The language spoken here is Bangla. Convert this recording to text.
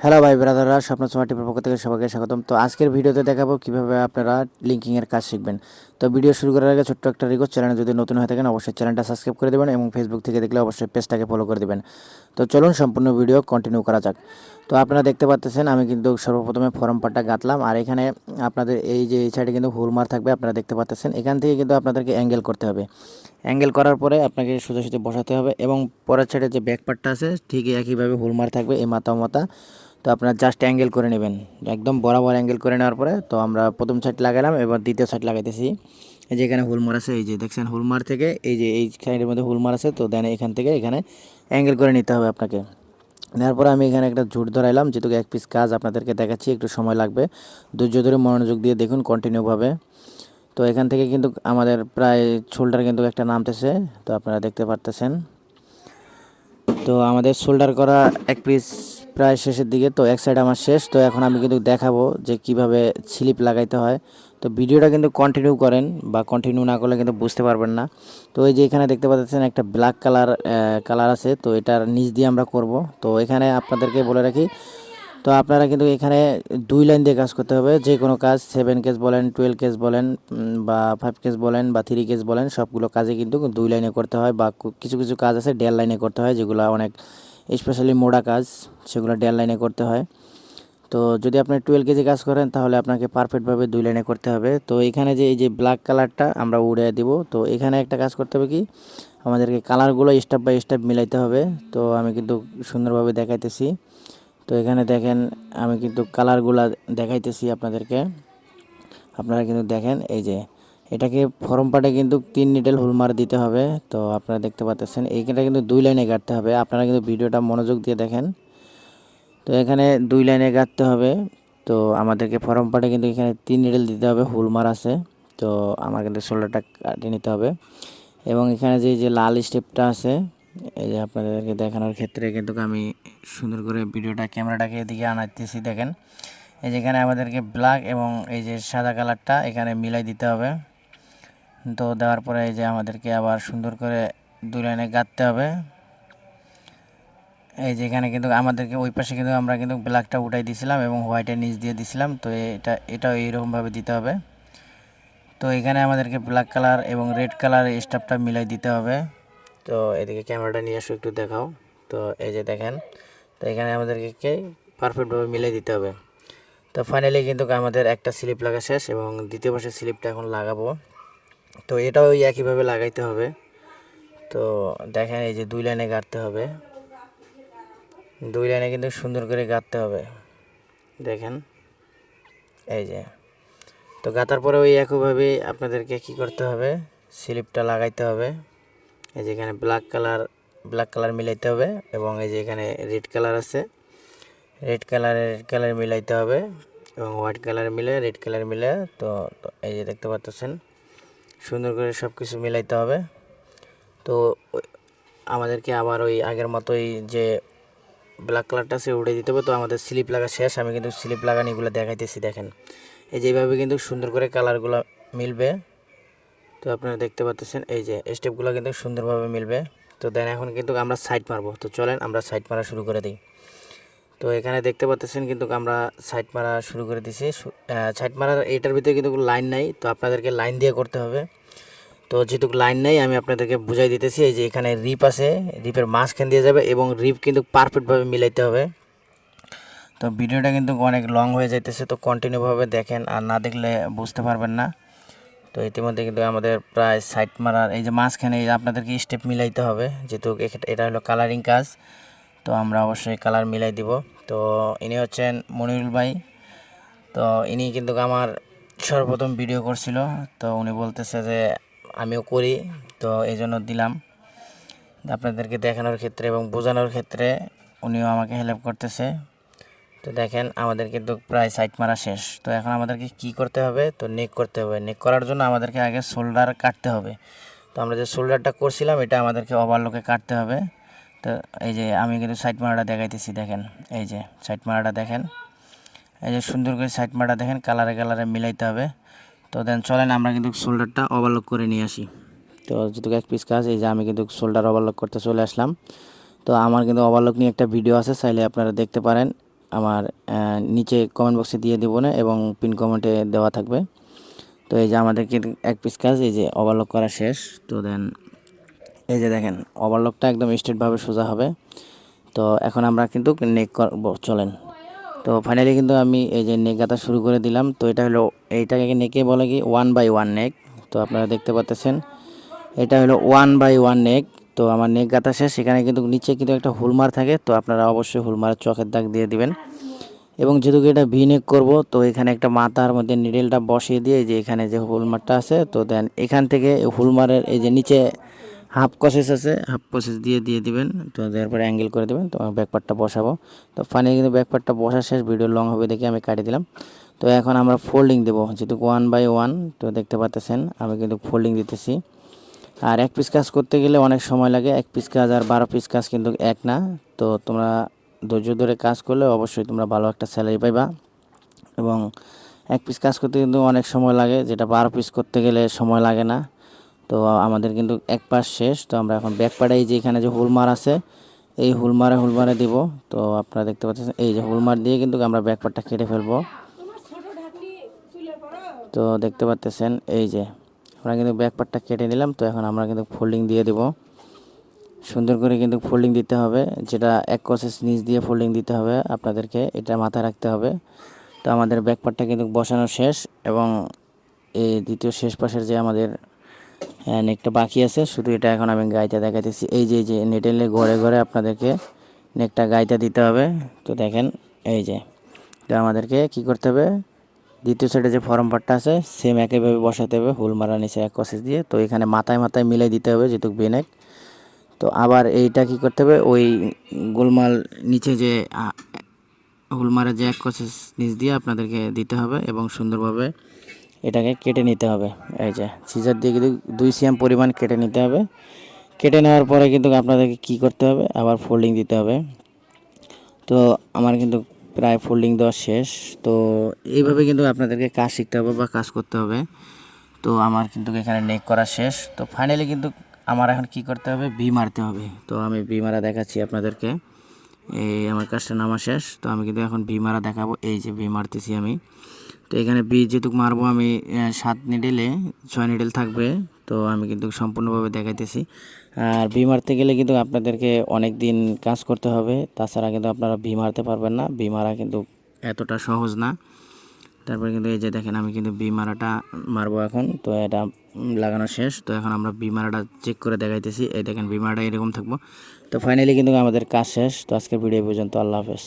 হ্যালো ভাই ব্রাদাররা, স্বপ্ন স্মার্ট টিপের পক্ষ থেকে সবাইকে স্বাগতম। তো আজকের ভিডিওতে দেখাবো কীভাবে আপনারা লিঙ্কিংয়ের কাজ শিখবেন। তো ভিডিও শুরু করার আগে ছোট্ট একটা রিকোয়েস্ট চ্যানেল যদি নতুন হয়ে থাকেন, অবশ্যই চ্যানেলটা সাবস্ক্রাইব করে দেবেন এবং ফেসবুক থেকে দেখলে অবশ্যই পেজটাকে ফলো করে দেবেন। তো চলুন সম্পূর্ণ ভিডিও কন্টিনিউ করা যাক। তো আপনারা দেখতে পাচ্ছেন আমি কিন্তু সর্বপ্রথমে ফর্ম পার্টটা গাঁথলাম আর এখানে আপনাদের এই যে এই সাইডে কিন্তু হুলমার থাকবে, আপনারা দেখতে পাচ্ছেন এখান থেকে কিন্তু আপনাদেরকে অ্যাঙ্গেল করতে হবে। অ্যাঙ্গেল করার পরে আপনাকে সোজা সোজাসুজি বসাতে হবে এবং পরের সাইডে যে ব্যাক পার্টটা আছে, ঠিক একইভাবে হুলমার থাকবে এই মাথা মাথা। তো আপনারা জাস্ট অ্যাঙ্গেল করে নেবেন। একদম বরাবর অ্যাঙ্গেল করে নেওয়ার পরে তো আমরা প্রথম সাইড লাগালাম, এবার দ্বিতীয় সাইড লাগাইতেছি। এই যে এখানে হুলমার আছে, এই যে দেখছেন হুলমার থেকে, এই যে এই সাইডের মধ্যে হুলমার আছে, তো দেন এখান থেকে এখানে অ্যাঙ্গেল করে নিতে হবে আপনাকে। নেওয়ার পরে আমি এখানে একটা ঝুট ধরাইলাম যেহেতু এক পিস কাজ আপনাদেরকে দেখাচ্ছি, একটু সময় লাগবে। ধৈর্য ধরে মনোযোগ দিয়ে দেখুন কন্টিনিউভাবে তো এখান থেকে কিন্তু আমাদের প্রায় শোল্ডার কিন্তু একটা নামতেছে, তো আপনারা দেখতে পারতেছেন। তো আমাদের শোল্ডার করা এক পিস প্রায় শেষের দিকে, তো এক সাইড আমার শেষ, তো এখন আমি কিন্তু দেখাবো যে কীভাবে স্লিপ লাগাইতে হয়। তো ভিডিওটা কিন্তু কন্টিনিউ করেন বা কন্টিনিউ না করলে কিন্তু বুঝতে পারবেন না। তো এই যে এখানে দেখতে পাচ্ছেন একটা ব্ল্যাক কালার কালার আছে, তো এটার নিচ দিয়ে আমরা করব। তো এখানে আপনাদেরকে বলে রাখি, তো আপনারা কিন্তু এখানে দুই লাইন দিয়ে কাজ করতে হবে। যে কোনো কাজ সেভেন কেস বলেন টুয়েলভ কেস বলেন বা ফাইভ কেস বলেন, বা থ্রি কেস বলেন, সবগুলো কাজে কিন্তু দুই লাইনে করতে হয়, বা কিছু কিছু কাজ আছে দেড় লাইনে করতে হয়, যেগুলো অনেক স্পেশালি মোড়া কাজ। সেগুলো দেড় লাইনে করতে হয়। তো যদি আপনি টুয়েলভ কেজি কাজ করেন, তাহলে আপনাকে পারফেক্টভাবে দুই লাইনে করতে হবে। তো এখানে যে, এই যে ব্ল্যাক কালারটা আমরা উড়িয়ে দিব। তো এখানে একটা কাজ করতে হবে কি, আমাদেরকে কালারগুলো স্টেপ বাই স্টেপ মিলাইতে হবে। তো আমি কিন্তু সুন্দরভাবে দেখাইতেছি। তো এখানে দেখেন, আমি কিন্তু কালারগুলা দেখাইতেছি আপনাদেরকে। আপনারা কিন্তু দেখেন, এই যে, এটাকে ফরম পার্টে কিন্তু তিন নিডেল হুলমার দিতে হবে। তো আপনারা দেখতে পাচ্ছেন, এইখানটা কিন্তু দুই লাইনে কাটতে হবে। আপনারা কিন্তু ভিডিওটা মনোযোগ দিয়ে দেখেন। তো এখানে দুই লাইনে কাটতে হবে। তো আমাদেরকে ফরম পার্টে কিন্তু এখানে তিন নিডেল দিতে হবে হুলমার আছে। তো আমার কিন্তু শোল্ডারটা কাটিয়ে নিতে হবে। এবং এখানে যে যে লাল স্টেপটা আছে, এই যে আপনাদেরকে দেখানোর ক্ষেত্রে কিন্তু আমি সুন্দর করে ভিডিওটা ক্যামেরাটাকে এদিকে আনাইতেছি, দেখেন। এই যে এখানে আমাদেরকে ব্ল্যাক এবং এই যে সাদা কালারটা এখানে মিলাই দিতে হবে। তো দেওয়ার পরে এই যে আমাদেরকে আবার সুন্দর করে দুই লাইনে গাঁথতে হবে। এই যে এখানে কিন্তু আমাদেরকে ওই পাশে কিন্তু আমরা কিন্তু ব্ল্যাকটা উঠাই দিয়েছিলাম এবং হোয়াইটের নিচ দিয়ে দিছিলাম তো এটা, এটাও এইরকমভাবে দিতে হবে। তো এখানে আমাদেরকে ব্ল্যাক কালার এবং রেড কালার স্টাফটা মিলাই দিতে হবে। তো এদিকে ক্যামেরাটা নিয়ে আসো, একটু দেখাও। তো এই যে দেখেন, তো এখানে আমাদেরকে পারফেক্টভাবে মিলাই দিতে হবে। তো ফাইনালি কিন্তু আমাদের একটা স্লিপ লাগা শেষ এবং দ্বিতীয় পাশের স্লিপটা এখন লাগাবো। তো এটাও একইভাবে লাগাইতে হবে। তো দেখেন এই যে দুই লাইনে গাড়তে হবে। দুই লাইনে কিন্তু সুন্দর করে গাঁথতে হবে। দেখেন। এই যে। তো গাঁথার পরে ওই একইভাবে আপনাদেরকে কি করতে হবে? স্লিপটা লাগাইতে হবে। এই যে এখানে ব্ল্যাক কালার ব্ল্যাক কালার মিলাইতে হবে এবং এই যে এখানে রেড কালার আছে। রেড কালার রেড কালার মিলাইতে হবে এবং হোয়াইট কালার মিলে রেড কালার মিলে তো এই যে দেখতে পাচ্ছেন, সুন্দর করে সব কিছু মিলাইতে হবে। তো আমাদেরকে আবার ওই আগের মতোই যে ব্ল্যাক কালারটা সে উড়ে দিতে হবে, তো আমাদের স্লিপ লাগা শেষ। আমি কিন্তু স্লিপ লাগানিগুলো দেখাইতেছি, দেখেন। এই যে এইভাবে কিন্তু সুন্দর করে কালারগুলো মিলবে। তো আপনারা দেখতে পাচ্ছেন এই যে স্টেপগুলো কিন্তু সুন্দরভাবে মিলবে। তো দেন এখন কিন্তু আমরা সাইড মারবো। তো চলেন আমরা সাইড মারা শুরু করে দিই। তো এখানে দেখতে পাচ্ছেন কিন্তু আমরা সাইড মারা শুরু করে দিছি। সাইড মারার এইটার ভিতরে কিন্তু লাইন নাই, তো আপনাদেরকে লাইন দিয়ে করতে হবে। তো যেহেতু লাইন নেই, আমি আপনাদেরকে বুঝাই দিতেছি, এই যে এখানে রিপ আছে, রিপের মাঝখান দিয়ে যাবে এবং রিপ কিন্তু পারফেক্টভাবে মিলাইতে হবে। তো ভিডিওটা কিন্তু অনেক লং হয়ে যাইতেছে, তো কন্টিনিউভাবে দেখেন, আর না দেখলে বুঝতে পারবেন না। তো ইতিমধ্যে কিন্তু আমাদের প্রায় সাইড মারার, এই যে মাঝখানে আপনাদেরকে স্টেপ মিলাইতে হবে, যেহেতু এটা হলো কালারিং কাজ, তো আমরা অবশ্যই কালার মিলাই দিব। তো ইনি হচ্ছেন মনিরুল ভাই, তো ইনি কিন্তু আমার সর্বপ্রথম ভিডিও করছিল, তো উনি বলতেছে যে আমিও করি। তো এই জন্য দিলাম আপনাদেরকে দেখানোর ক্ষেত্রে এবং বোঝানোর ক্ষেত্রে উনিও আমাকে হেল্প করতেছে। তো দেখেন, আমাদের কিন্তু প্রায় সাইড মারা শেষ। তো এখন আমাদেরকে কি করতে হবে? তো নেক করতে হবে। নেক করার জন্য আমাদেরকে আগে শোল্ডার কাটতে হবে। তো আমরা যে শোল্ডারটা করছিলাম, এটা আমাদেরকে ওভারলোকে কাটতে হবে। তো এই যে আমি কিন্তু সাইড মারাটা দেখাইতেছি, দেখেন। এই যে সাইড মারাটা দেখেন। এই যে সুন্দর করে সাইড মারাটা দেখেন কালারে কালারে মিলাইতে হবে। তো দেন চলেন, আমরা কিন্তু শোল্ডারটা ওভারলোক করে নিয়ে আসি। তো যেহেতু এক পিস কাজ, এই যে আমি কিন্তু শোল্ডার ওভারলোক করতে চলে আসলাম। তো আমার কিন্তু ওভারলোক নিয়ে একটা ভিডিও আছে, চাইলে আপনারা দেখতে পারেন। আমার নিচে কমেন্ট বক্সে দিয়ে দেবো না, এবং পিন কমেন্টে দেওয়া থাকবে। তো এই যে আমাদের কিন্তু এক পিস কাজ, এই যে ওভারলক করা শেষ। তো দেন, এই যে দেখেন ওভারলকটা একদম স্ট্রেটভাবে সোজা হবে। তো এখন আমরা কিন্তু নেক করব, চলেন। তো ফাইনালি কিন্তু আমি এই যে নেক গাঁথা শুরু করে দিলাম। তো এটা হলো, এইটাকে নেকে বলে কি ওয়ান বাই ওয়ান নেক তো আপনারা দেখতে পাচ্ছেন, এটা হলো ওয়ান বাই ওয়ান নেক তো আমার নেক গাঁথা শেষ সেখানে কিন্তু নিচে কিন্তু একটা হুলমার থাকে, তো আপনারা অবশ্যই হুলমারের চোখের দাগ দিয়ে দিবেন। এবং যেহেতু এটা ভি নেক করব, তো এখানে একটা মাথার মধ্যে নিডেলটা বসিয়ে দিয়ে যে এখানে যে হুলমারটা আছে, তো দেন এখান থেকে হুলমারের এই যে নিচে হাফ কসেস আছে, হাফ কসেস দিয়ে দিয়ে দিবেন। তো তারপরে অ্যাঙ্গেল করে দেবেন, তো ব্যাকপার্টটা বসাবো। তো ফাইনালি কিন্তু ব্যাকপার্টটা বসা শেষ ভিডিও লং হবে দেখে আমি কাটিয়ে দিলাম। তো এখন আমরা ফোল্ডিং দেবো, যেহেতু ওয়ান বাই ওয়ান তো দেখতে পাচ্ছেন আমি কিন্তু ফোল্ডিং দিতেছি। আর এক পিস কাজ করতে গেলে অনেক সময় লাগে, এক পিস কাজ আর বারো পিস কাজ কিন্তু এক না। তো তোমরা ধৈর্য ধরে কাজ করলে অবশ্যই তোমরা ভালো একটা স্যালারি পাইবা। এবং এক পিস কাজ করতে কিন্তু অনেক সময় লাগে, যেটা বারো পিস করতে গেলে সময় লাগে না। তো আমাদের কিন্তু এক পাশ শেষ, তো আমরা এখন ব্যাক পাড়াই যে এখানে যে হুলমার আছে, এই হুলমারে হুলমারে দিব। তো আপনারা দেখতে পাচ্ছেন, এই যে হুলমার দিয়ে কিন্তু আমরা ব্যাক পার্টটা কেটে ফেলব। তো দেখতে পাচ্ছেন, এই যে আমরা কিন্তু ব্যাক পার্টটা কেটে নিলাম, তো এখন আমরা কিন্তু ফোল্ডিং দিয়ে দেব। সুন্দর করে কিন্তু ফোল্ডিং দিতে হবে, যেটা এক কসেস নিচ দিয়ে ফোল্ডিং দিতে হবে আপনাদেরকে, এটা মাথায় রাখতে হবে। তো আমাদের ব্যাক পার্টটা কিন্তু বসানো শেষ, এবং এই দ্বিতীয় শেষ পাশের যে আমাদের নেকটা বাকি আছে শুধু এটা এখন আমি গাইতে দেখাইতেছি। এই যে যে নেটেলে ঘরে ঘরে আপনাদেরকে নেকটা গাইতে দিতে হবে। তো দেখেন এই যে তো আমাদেরকে কি করতে হবে? দ্বিতীয় সাইডে যে ফর্ম পার্টটা আছে সেম একইভাবে বসাতে হবে হুল মারা নিচে এক কসেস দিয়ে। তো এখানে মাথায় মাথায় মিলাই দিতে হবে যেহেতু বেনেক তো আবার এইটা কি করতে হবে? ওই গোলমাল নিচে যে আ, হুলমারের যে এক কসেস নিচ দিয়ে আপনাদেরকে দিতে হবে এবং সুন্দরভাবে এটাকে কেটে নিতে হবে। এই যে সিজার দিয়ে কিন্তু দুই সিএম পরিমাণ কেটে নিতে হবে। কেটে নেওয়ার পরে কিন্তু আপনাদেরকে কি করতে হবে? আবার ফোল্ডিং দিতে হবে। তো আমার কিন্তু প্রায় ফোল্ডিং দেওয়া শেষ। তো এইভাবে কিন্তু আপনাদেরকে কাজ শিখতে হবে বা কাজ করতে হবে। তো আমার কিন্তু এখানে নেক করা শেষ। তো ফাইনালি কিন্তু আমার এখন কি করতে হবে? বি মারতে হবে। তো আমি ভি মারা দেখাচ্ছি আপনাদেরকে। এই আমার কাজটা নামা শেষ। তো আমি কিন্তু এখন ভি মারা দেখাবো। এই যে ভি মারতেছি আমি। তো এখানে বি যেটুক মারবো আমি সাত নিডেলে, ছয় নিডেল থাকবে। তো আমি কিন্তু সম্পূর্ণভাবে দেখাইতেছি। আর ভি মারতে গেলে কিন্তু আপনাদেরকে অনেক দিন কাজ করতে হবে। তাছাড়া কিন্তু আপনারা ভি মারতে পারবেন না। ভি মারা কিন্তু এতটা সহজ না। তারপরে কিন্তু এই যে দেখেন, আমি কিন্তু বি মারাটা মারবো এখন। তো এটা লাগানো শেষ। তো এখন আমরা বি মারাটা চেক করে দেখাইতেছি। এই দেখেন বি মারাটা এরকম থাকব। তো ফাইনালি কিন্তু আমাদের কাজ শেষ। তো আজকের ভিডিও পর্যন্ত। আল্লাহ হাফেজ।